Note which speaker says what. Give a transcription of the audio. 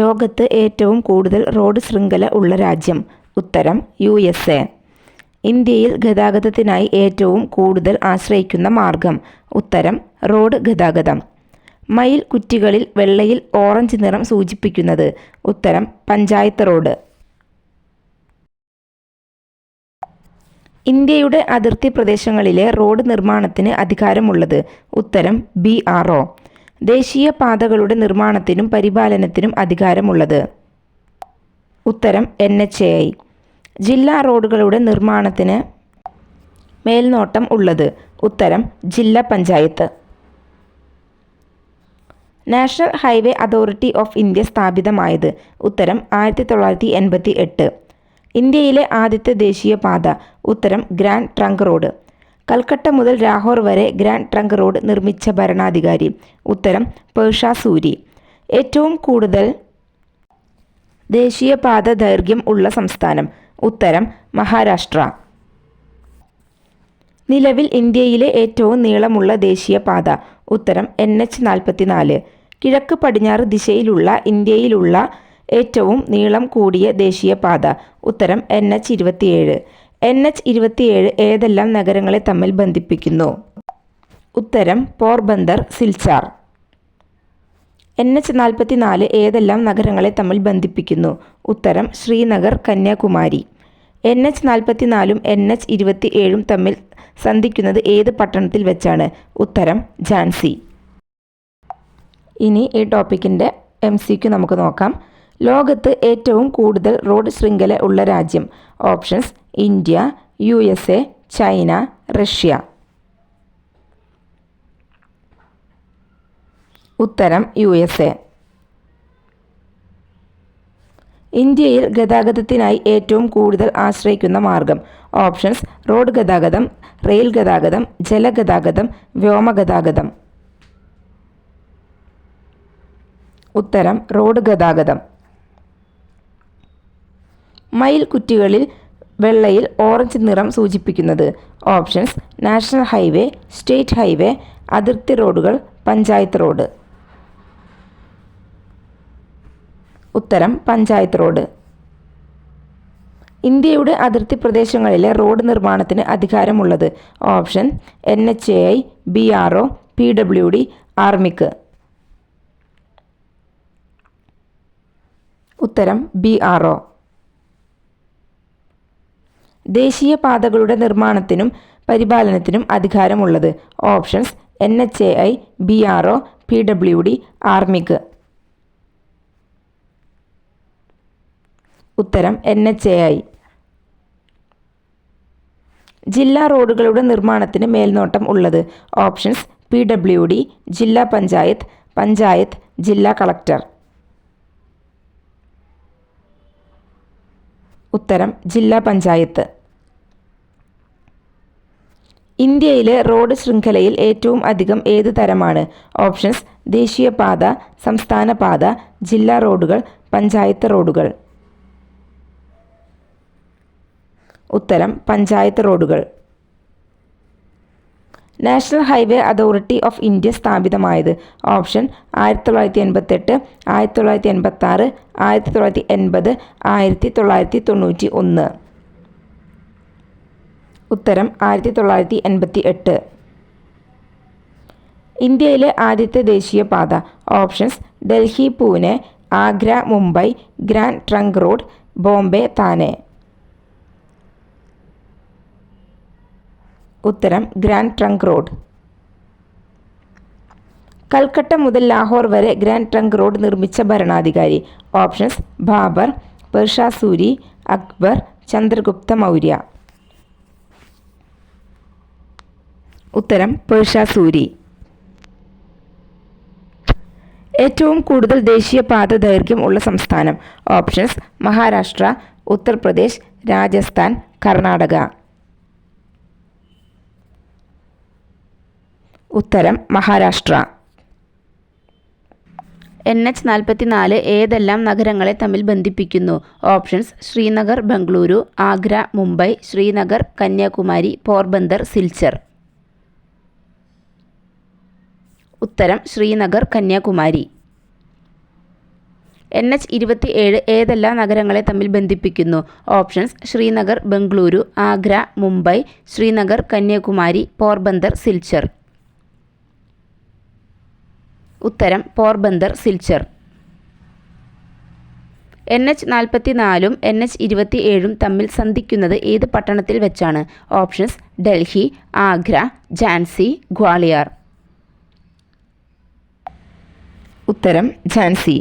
Speaker 1: ലോകത്ത് ഏറ്റവും കൂടുതൽ റോഡ് ശൃംഖല ഉള്ള രാജ്യം. ഉത്തരം യു എസ് എ ഇന്ത്യയിൽ ഗതാഗതത്തിനായി ഏറ്റവും കൂടുതൽ ആശ്രയിക്കുന്ന മാർഗം. ഉത്തരം റോഡ് ഗതാഗതം. മയിൽ കുറ്റികളിൽ വെള്ളയിൽ ഓറഞ്ച് നിറം സൂചിപ്പിക്കുന്നത്. ഉത്തരം പഞ്ചായത്ത് റോഡ്. ഇന്ത്യയുടെ അതിർത്തി പ്രദേശങ്ങളിലെ റോഡ് നിർമ്മാണത്തിന് അധികാരമുള്ളത്. ഉത്തരം ബി ആർ ദേശീയ പാതകളുടെ നിർമ്മാണത്തിനും പരിപാലനത്തിനും അധികാരമുള്ളത്. ഉത്തരം എൻ എച്ച് എ ഐ. ജില്ലാ റോഡുകളുടെ നിർമ്മാണത്തിന് മേൽനോട്ടം ഉള്ളത്. ഉത്തരം ജില്ലാ panchayat. National highway authority of India സ്ഥാപിതമായത്. ഉത്തരം ആയിരത്തി തൊള്ളായിരത്തി എൺപത്തി എട്ട് ഇന്ത്യയിലെ ആദ്യത്തെ ദേശീയപാത. ഉത്തരം ഗ്രാൻഡ് ട്രങ്ക് റോഡ്. കൽക്കട്ട മുതൽ ലാഹോർ വരെ ഗ്രാൻഡ് ട്രങ്ക് റോഡ് നിർമ്മിച്ച ഭരണാധികാരി. ഉത്തരം പേർഷ സൂരി. ഏറ്റവും കൂടുതൽ ദേശീയപാത ദൈർഘ്യം ഉള്ള സംസ്ഥാനം. ഉത്തരം മഹാരാഷ്ട്ര. നിലവിൽ ഇന്ത്യയിലെ ഏറ്റവും നീളമുള്ള ദേശീയപാത. ഉത്തരം എൻ എച്ച് നാൽപ്പത്തിനാല് കിഴക്ക് പടിഞ്ഞാറ് ദിശയിലുള്ള ഇന്ത്യയിലുള്ള ഏറ്റവും നീളം കൂടിയ ദേശീയപാത. ഉത്തരം എൻ എച്ച് ഇരുപത്തിയേഴ്. എൻ എച്ച് ഇരുപത്തിയേഴ് ഏതെല്ലാം നഗരങ്ങളെ തമ്മിൽ ബന്ധിപ്പിക്കുന്നു? ഉത്തരം പോർബന്ദർ സിൽച്ചാർ. എൻ എച്ച് നാൽപ്പത്തിനാല് ഏതെല്ലാം നഗരങ്ങളെ തമ്മിൽ ബന്ധിപ്പിക്കുന്നു? ഉത്തരം ശ്രീനഗർ കന്യാകുമാരി. എൻ എച്ച് നാൽപ്പത്തിനാലും എൻ എച്ച് ഇരുപത്തി ഏഴും തമ്മിൽ സന്ധിക്കുന്നത് ഏത് പട്ടണത്തിൽ വെച്ചാണ്? ഉത്തരം ഝാൻസി. ഇനി ഈ ടോപ്പിക്കിന്റെ എം സിക്ക് നമുക്ക് നോക്കാം. ലോകത്ത് ഏറ്റവും കൂടുതൽ റോഡ് ശൃംഖല ഉള്ള രാജ്യം. Options India U S A China Russia. ഉത്തരം യു എസ് എ ഇന്ത്യയിൽ ഗതാഗതത്തിനായി ഏറ്റവും കൂടുതൽ ആശ്രയിക്കുന്ന മാർഗം. ഓപ്ഷൻസ് റോഡ് ഗതാഗതം റെയിൽ ഗതാഗതം ജലഗതാഗതം വ്യോമഗതാഗതം ഉത്തരം റോഡ് ഗതാഗതം. മയിൽ കുറ്റികളിൽ വെള്ളയിൽ ഓറഞ്ച് നിറം സൂചിപ്പിക്കുന്നത്. Options national highway state highway അതിർത്തി റോഡുകൾ പഞ്ചായത്ത് റോഡ്. ഉത്തരം പഞ്ചായത്ത് റോഡ്. ഇന്ത്യയുടെ അതിർത്തി പ്രദേശങ്ങളിലെ റോഡ് നിർമ്മാണത്തിന് അധികാരമുള്ളത്. Option N H A I B R O P W D ആർമിക്ക്. ഉത്തരം ബി ആർ ഒ. ദേശീയപാതകളുടെ നിർമ്മാണത്തിനും പരിപാലനത്തിനും അധികാരമുള്ളത്. Options N H A I B R O P W D ആർമിക്ക് ഉത്തരം എൻ എച്ച് എ ഐ. ജില്ലാ റോഡുകളുടെ നിർമ്മാണത്തിന് മേൽനോട്ടം ഉള്ളത്. ഓപ്ഷൻസ് പി ഡബ്ല്യു ഡി ജില്ലാ പഞ്ചായത്ത് പഞ്ചായത്ത് ജില്ലാ കളക്ടർ. ഉത്തരം ജില്ലാ പഞ്ചായത്ത്. ഇന്ത്യയിലെ റോഡ് ശൃംഖലയിൽ ഏറ്റവും അധികം ഏത് തരമാണ്? ഓപ്ഷൻസ് ദേശീയപാത സംസ്ഥാന പാത ജില്ലാ റോഡുകൾ പഞ്ചായത്ത് റോഡുകൾ. ഉത്തരം പഞ്ചായത്ത് റോഡുകൾ. National highway authority of India സ്ഥാപിതമായത്. ഓപ്ഷൻ ആയിരത്തി തൊള്ളായിരത്തി എൺപത്തെട്ട് ആയിരത്തി തൊള്ളായിരത്തി എൺപത്തി ആറ് ആയിരത്തി തൊള്ളായിരത്തി എൺപത് ആയിരത്തി തൊള്ളായിരത്തി തൊണ്ണൂറ്റി ഒന്ന് ഉത്തരം ആയിരത്തി തൊള്ളായിരത്തി എൺപത്തി എട്ട് ഇന്ത്യയിലെ ആദ്യത്തെ ദേശീയ പാത. Options Delhi Pune Agra Mumbai grand trunk road Bombay Thane. ഉത്തരം ഗ്രാൻഡ് ട്രങ്ക് റോഡ്. കൽക്കട്ട മുതൽ ലാഹോർ വരെ ഗ്രാൻഡ് ട്രങ്ക് റോഡ് നിർമ്മിച്ച ഭരണാധികാരി. ഓപ്ഷൻസ് ബാബർ പെർഷാസൂരി അക്ബർ ചന്ദ്രഗുപ്ത മൗര്യ. ഉത്തരം പേർഷാ സൂരി. ഏറ്റവും കൂടുതൽ ദേശീയപാത ദൈർഘ്യം ഉള്ള സംസ്ഥാനം. ഓപ്ഷൻസ് മഹാരാഷ്ട്ര ഉത്തർപ്രദേശ് രാജസ്ഥാൻ കർണാടക. ഉത്തരം മഹാരാഷ്ട്ര. എൻ എച്ച് നാൽപ്പത്തിനാല് ഏതെല്ലാം നഗരങ്ങളെ തമ്മിൽ ബന്ധിപ്പിക്കുന്നു? ഓപ്ഷൻസ് ശ്രീനഗർ ബംഗളൂരു ആഗ്ര മുംബൈ ശ്രീനഗർ കന്യാകുമാരി പോർബന്ദർ സിൽച്ചർ. ഉത്തരം ശ്രീനഗർ കന്യാകുമാരി.
Speaker 2: എൻ എച്ച് ഇരുപത്തി ഏഴ് ഏതെല്ലാം നഗരങ്ങളെ തമ്മിൽ ബന്ധിപ്പിക്കുന്നു? ഓപ്ഷൻസ് ശ്രീനഗർ ബംഗളൂരു ആഗ്ര മുംബൈ ശ്രീനഗർ കന്യാകുമാരി പോർബന്ദർ സിൽച്ചർ. ഉത്തരം പോർബന്ദർ സിൽച്ചർ. എൻ എച്ച് നാൽപ്പത്തി നാലും എൻ എച്ച് ഇരുപത്തി ഏഴും തമ്മിൽ സന്ധിക്കുന്നത് ഏത് പട്ടണത്തിൽ വെച്ചാണ്? ഓപ്ഷൻസ് ഡൽഹി ആഗ്ര ഝാൻസി ഗ്വാളിയർ. ഉത്തരം ഝാൻസി.